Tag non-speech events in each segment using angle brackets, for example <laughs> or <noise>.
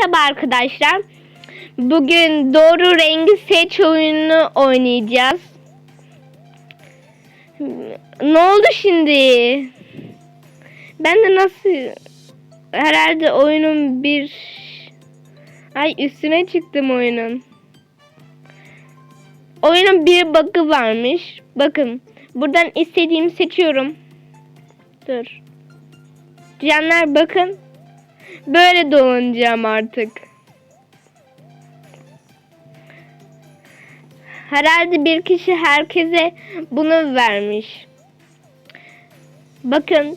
Merhaba arkadaşlar. Bugün doğru rengi seç oyununu oynayacağız. Ne oldu şimdi? Ben de nasıl herhalde oyunun bir ay üstüne çıktım oyunun. Oyunun bir bug'ı varmış. Bakın buradan istediğimi seçiyorum. Dur. Canlar bakın. Böyle dolanacağım artık. Herhalde bir kişi herkese bunu vermiş. Bakın.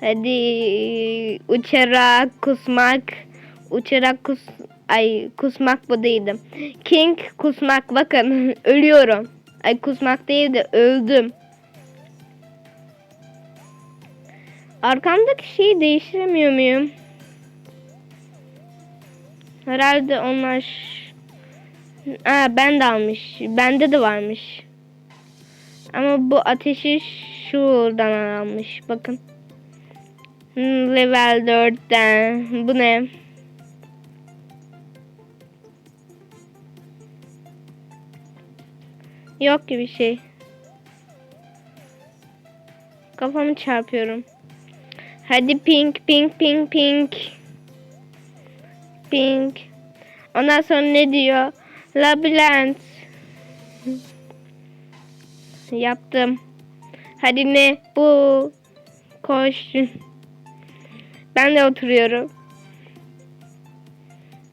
Hadi uçarak kusmak, uçarak kus ay kusmak bu değildi. King kusmak bakın <laughs> ölüyorum. Ay kusmak değil de öldüm. Arkamdaki şeyi değiştiremiyor muyum? Herhalde onlar... Aa, ben de almış. Bende de varmış. Ama bu ateşi şuradan almış. Bakın. Hmm, Level 4'ten. Bu ne? Yok gibi şey. Kafamı çarpıyorum. Hadi pink pink pink pink. Pink. Ondan sonra ne diyor? Labirent. Yaptım. Hadi ne? Bu. Koş. Ben de oturuyorum.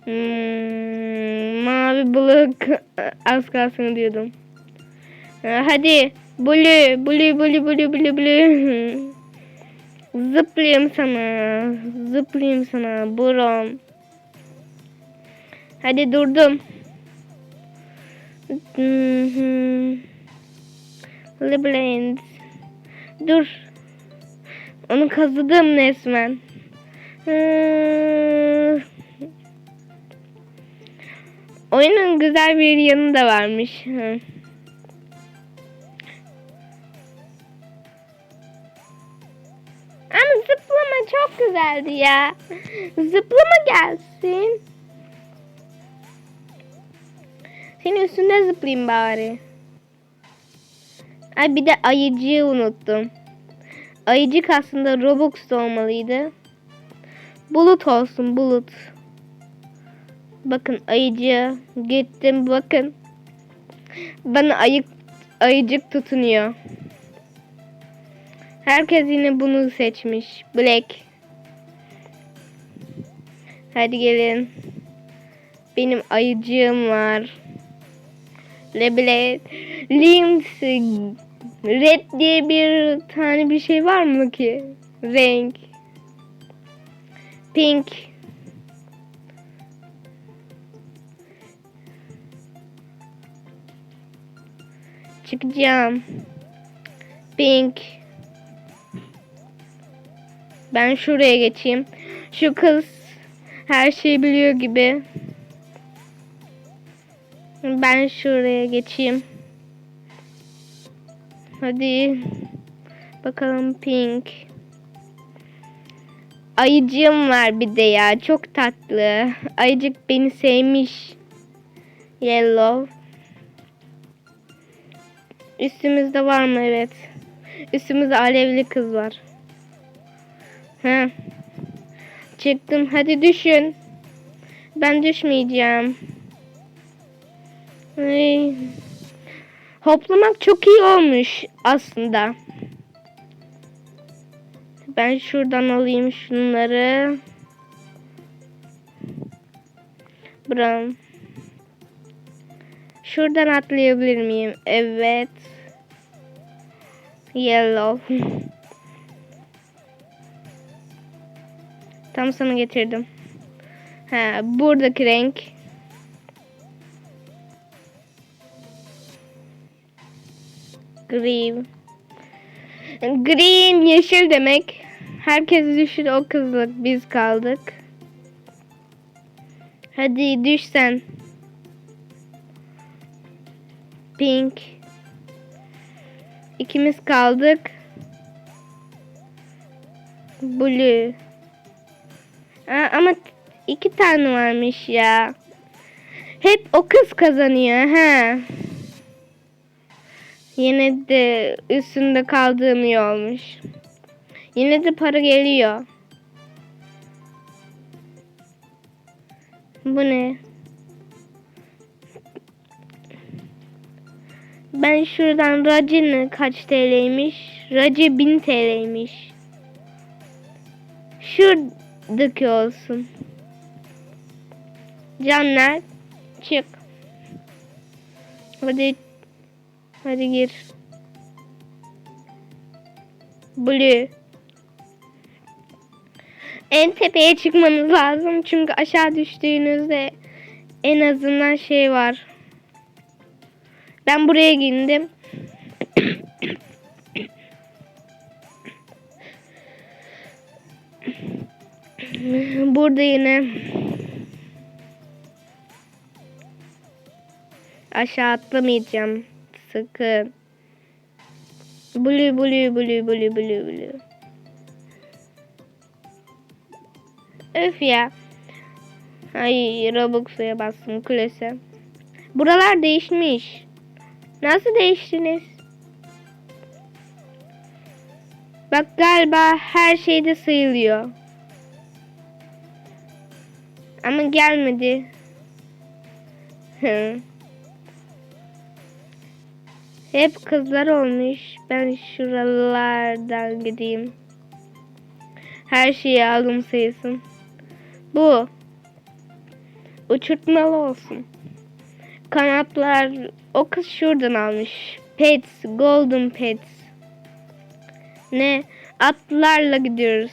Hmm, mavi balık az kalsın diyordum. Ha, Hadi. Blue, blue, blue, blue, blue, blue. Zıplayayım sana. Zıplayayım sana. Buram. Hadi durdum. Hı. Labyrinth. Dur. Onu kazıdım resmen. Hı. Oyunun güzel bir yanı da varmış. Güzeldi ya. Zıplama gelsin. Senin üstünde zıplayayım bari. Ay bir de ayıcıyı unuttum. Ayıcık aslında Robux'ta olmalıydı. Bulut olsun bulut. Bakın ayıcı gittim bakın. Bana ayık ayıcık tutunuyor. Herkes yine bunu seçmiş. Black. Hadi gelin. Benim ayıcığım var. Leblet. Links. Red diye bir tane bir şey var mı ki? Renk. Pink. Çıkacağım. Pink. Ben şuraya geçeyim. Şu kız her şeyi biliyor gibi. Ben şuraya geçeyim. Hadi. Bakalım pink. Ayıcığım var bir de ya. Çok tatlı. Ayıcık beni sevmiş. Yellow. Üstümüzde var mı? Evet. Üstümüzde alevli kız var. He. Çıktım. Hadi düşün. Ben düşmeyeceğim. Ay. Hoplamak çok iyi olmuş aslında. Ben şuradan alayım şunları. Brown. Şuradan atlayabilir miyim? Evet. Yellow. <laughs> Tam sana getirdim. Ha, buradaki renk. Green. Green yeşil demek. Herkes düştü o kızlık biz kaldık. Hadi düş sen. Pink. İkimiz kaldık. Blue. Aa, ama iki tane varmış ya. Hep o kız kazanıyor ha. Yine de üstünde kaldığım iyi olmuş. Yine de para geliyor. Bu ne? Ben şuradan Racin kaç TL'ymiş? Raci 1000 TL'ymiş. Şuradaki olsun. Canlar çık. Hadi hadi gir. Blue. En tepeye çıkmanız lazım çünkü aşağı düştüğünüzde en azından şey var. Ben buraya indim. Burada yine aşağı atlamayacağım. Sakın. Blue blue blue blue blue blue. Öf ya. Ay Robux'a bastım kulese. Buralar değişmiş. Nasıl değiştiniz? Bak galiba her şeyde sayılıyor. Ama gelmedi. Hep kızlar olmuş. Ben şuralardan gideyim. Her şeyi aldım sayısın. Bu. Uçurtmalı olsun. Kanatlar o kız şuradan almış. Pets, golden pets. Ne? Atlarla gidiyoruz.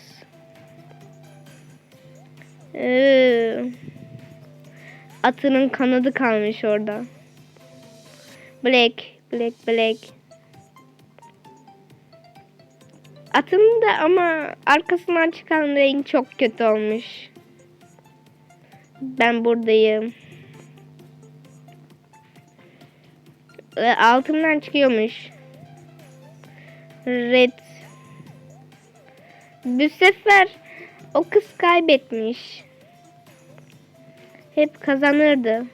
Ee, atının kanadı kalmış orada. Black, black, black. Atın da ama arkasından çıkan renk çok kötü olmuş. Ben buradayım. Altından çıkıyormuş. Red. Bu sefer o kız kaybetmiş. Hep kazanırdı.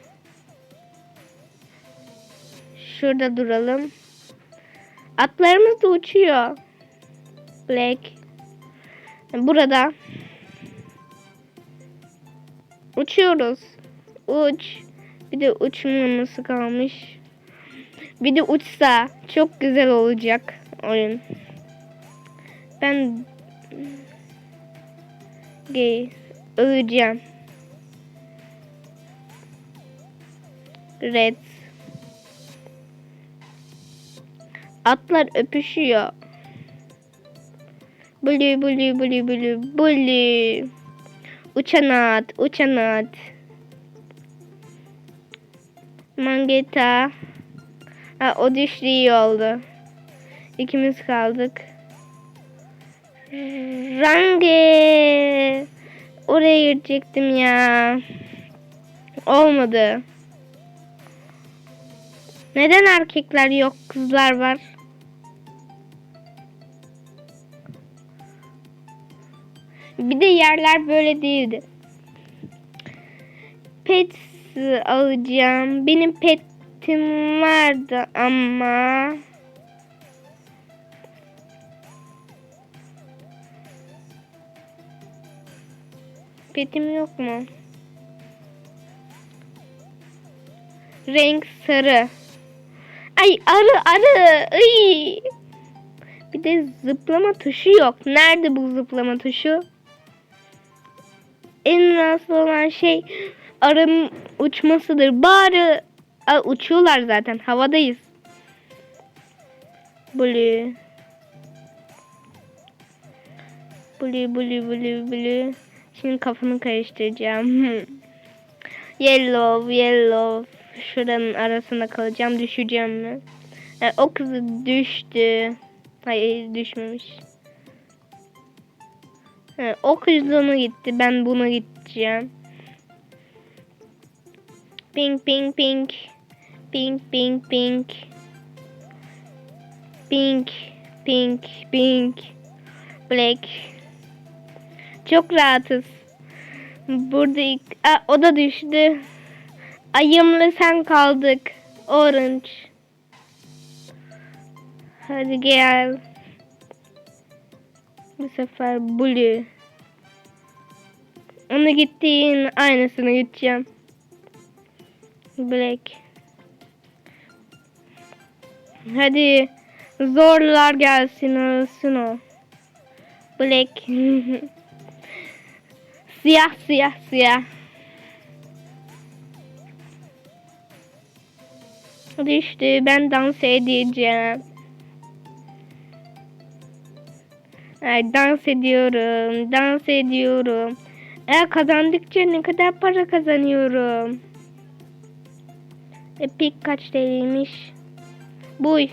Şurada duralım. Atlarımız da uçuyor. Black. Burada. Uçuyoruz. Uç. Bir de uçmaması kalmış. Bir de uçsa çok güzel olacak oyun. Ben gay öleceğim. Red. Atlar öpüşüyor. Blue blue blue blue blue. Uçan at, uçan at. Mangeta. Ha, o düştü iyi oldu. İkimiz kaldık. Range. Oraya girecektim ya. Olmadı. Neden erkekler yok kızlar var? Bir de yerler böyle değildi. Pet alacağım. Benim petim vardı ama petim yok mu? Renk sarı. Ay arı arı. Ay. Bir de zıplama tuşu yok. Nerede bu zıplama tuşu? En rahatsız olan şey arının uçmasıdır. Bari Aa, uçuyorlar zaten. Havadayız. Blue. Blue blue blue blue. Şimdi kafanı karıştıracağım. <laughs> yellow yellow. Şuranın arasında kalacağım. Düşeceğim mi? Yani o kızı düştü. Hayır düşmemiş. Ha, o kız ona gitti. Ben buna gideceğim. Pink pink pink. Pink pink pink. Pink pink pink. Black. Çok rahatız. Burada ilk- Aa, o da düştü. Ayımla sen kaldık. Orange. Hadi gel. Bu sefer blue. Onu gittiğin aynısını gideceğim. Black. Hadi zorlar gelsin ölsün o. Black. <laughs> siyah siyah siyah. Düştü ben dans edeceğim. Ay, dans ediyorum, dans ediyorum. Eğer kazandıkça ne kadar para kazanıyorum. Epic kaç TL'ymiş? Buy.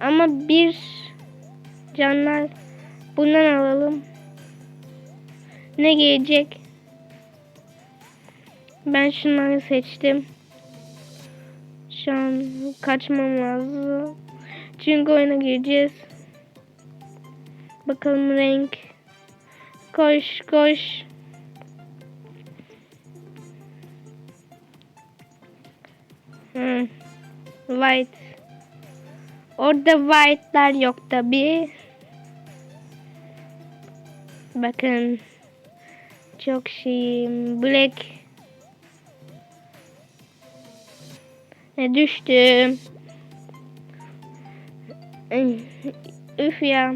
Ama bir canlar bundan alalım. Ne gelecek? Ben şunları seçtim. An kaçmam lazım. Çünkü oyuna gireceğiz. Bakalım renk. Koş koş. Hmm. White. Orada white'lar yok tabi. Bakın. Çok şeyim. Black. Ne düştüm. Üf ya.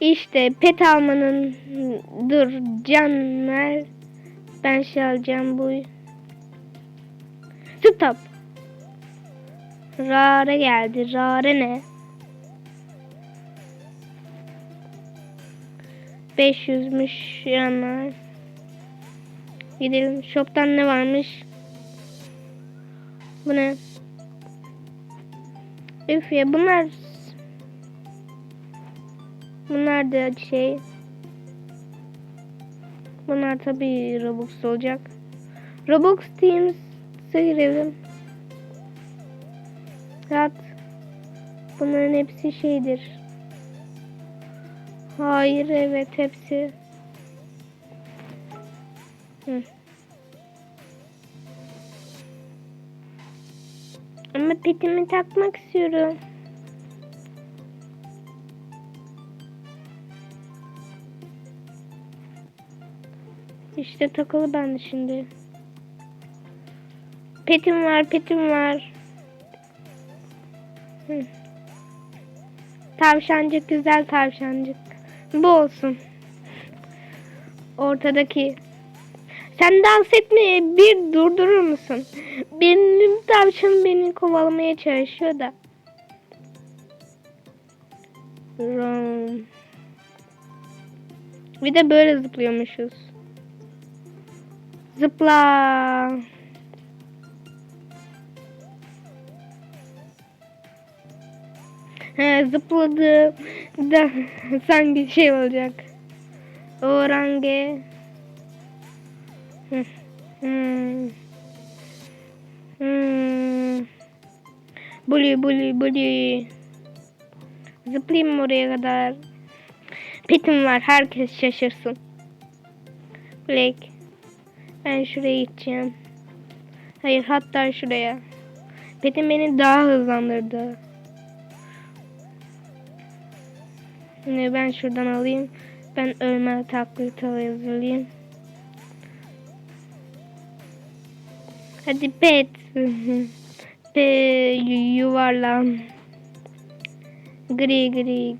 İşte pet almanın dur canlar. Ben şey alacağım bu. Stop. Rare geldi. Rare ne? 500'müş yanlar. Gidelim. Shop'tan ne varmış? Bu ne? Üf ya bunlar Bunlar da şey Bunlar tabii Robux olacak. Robux Teams'e girelim. Rahat. Bunların hepsi şeydir. Hayır evet hepsi. Hı. Ama petimi takmak istiyorum. İşte takılı ben şimdi. Petim var, petim var. Hı. Tavşancık güzel tavşancık. Bu olsun. Ortadaki. Sen dans etmeye bir durdurur musun? Benim tavşan beni kovalamaya çalışıyor da. Bir de böyle zıplıyormuşuz. Zıpla. He, zıpladı da <laughs> sanki şey olacak. Orange. Hmm. Hmm. Buli buli buli. Zıplayayım oraya kadar? Petim var. Herkes şaşırsın. Black. Ben şuraya gideceğim. Hayır hatta şuraya. Petim beni daha hızlandırdı. Şimdi ben şuradan alayım. Ben ölme taklit hazırlayayım. Hadi pet. Pe yuvarlan. Gri gri.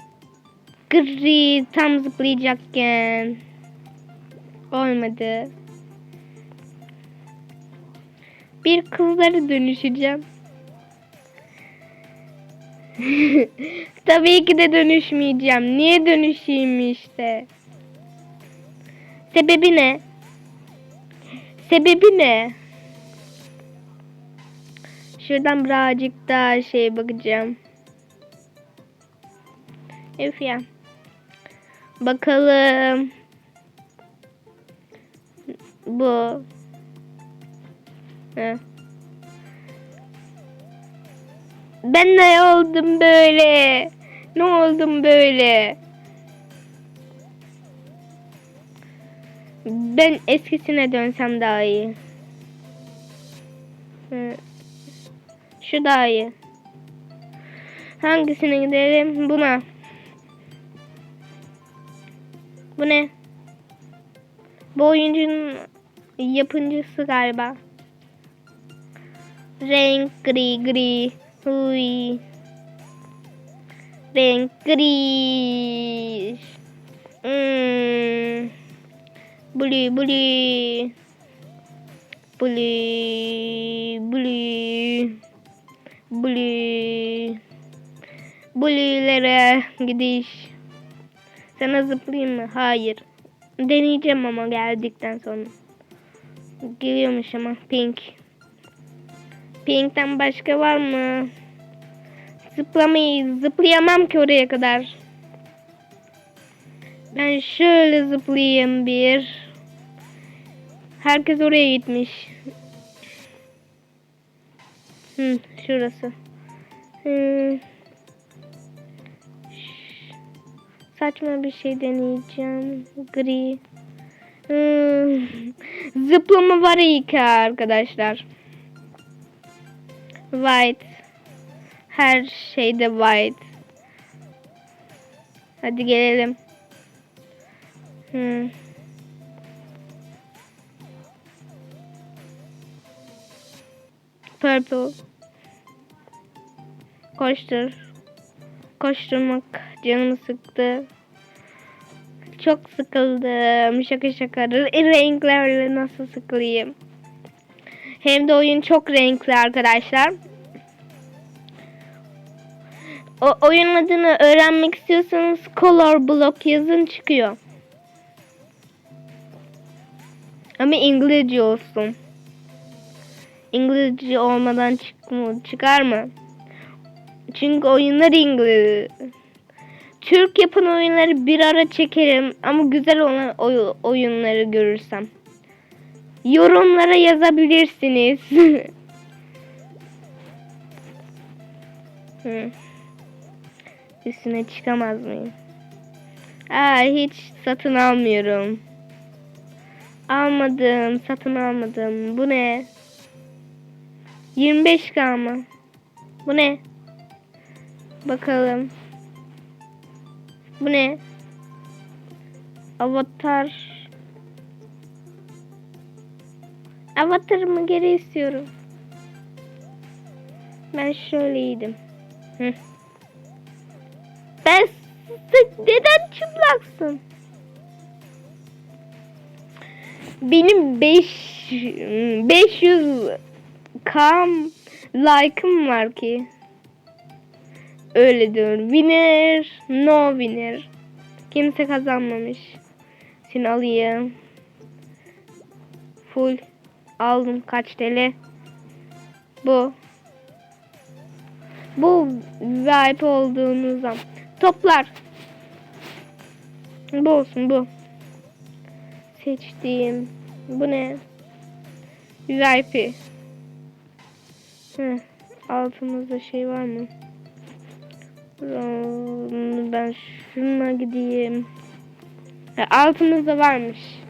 Gri tam zıplayacakken. Olmadı. Bir kızlara dönüşeceğim. <laughs> Tabii ki de dönüşmeyeceğim. Niye dönüşeyim işte? Sebebi ne? Sebebi ne? Şuradan birazcık daha şey bakacağım. Üf ya. Bakalım. Bu. Heh. Ben ne oldum böyle? Ne oldum böyle? Ben eskisine dönsem daha iyi. Şu daha iyi. Hangisine gidelim? Buna. Bu ne? Bu oyuncunun yapımcısı galiba. Renk gri gri. Huy. Renk gri. Hmm. Blue blue. Blue blue. Blue. Blue'lere gidiş. Sana zıplayayım mı? Hayır. Deneyeceğim ama geldikten sonra. Geliyormuş ama pink. Pink'ten başka var mı? Zıplamayı zıplayamam ki oraya kadar. Ben şöyle zıplayayım bir. Herkes oraya gitmiş. Hı, şurası. Hı. Saçma bir şey deneyeceğim. Gri. Hı. Zıplama var iyi ki arkadaşlar. White. Her şeyde white. Hadi gelelim. Hmm. Purple. Koştur. Koşturmak canımı sıktı. Çok sıkıldım. Şaka şaka. Renklerle nasıl sıkılayım? Hem de oyun çok renkli arkadaşlar. O oyun adını öğrenmek istiyorsanız Color Block yazın çıkıyor. Ama İngilizce olsun. İngilizce olmadan çıkma, çıkar mı? Çünkü oyunlar İngiliz. Türk yapan oyunları bir ara çekerim ama güzel olan oy- oyunları görürsem. Yorumlara yazabilirsiniz. <laughs> Üstüne çıkamaz mıyım? Aa, hiç satın almıyorum. Almadım, satın almadım. Bu ne? 25k mı? Bu ne? Bakalım. Bu ne? Avatar. Avatarımı geri istiyorum. Ben şöyleydim. Hı. Ben neden çıplaksın? Benim 5 500 kam like'ım var ki. Öyle diyor. Winner, no winner. Kimse kazanmamış. Seni alayım. Full aldım kaç TL? Bu. Bu VIP olduğunuz zaman. Toplar. Bu olsun bu. Seçtiğim. Bu ne? VIP. Hı. Altımızda şey var mı? Ben şuna gideyim. Altımızda varmış.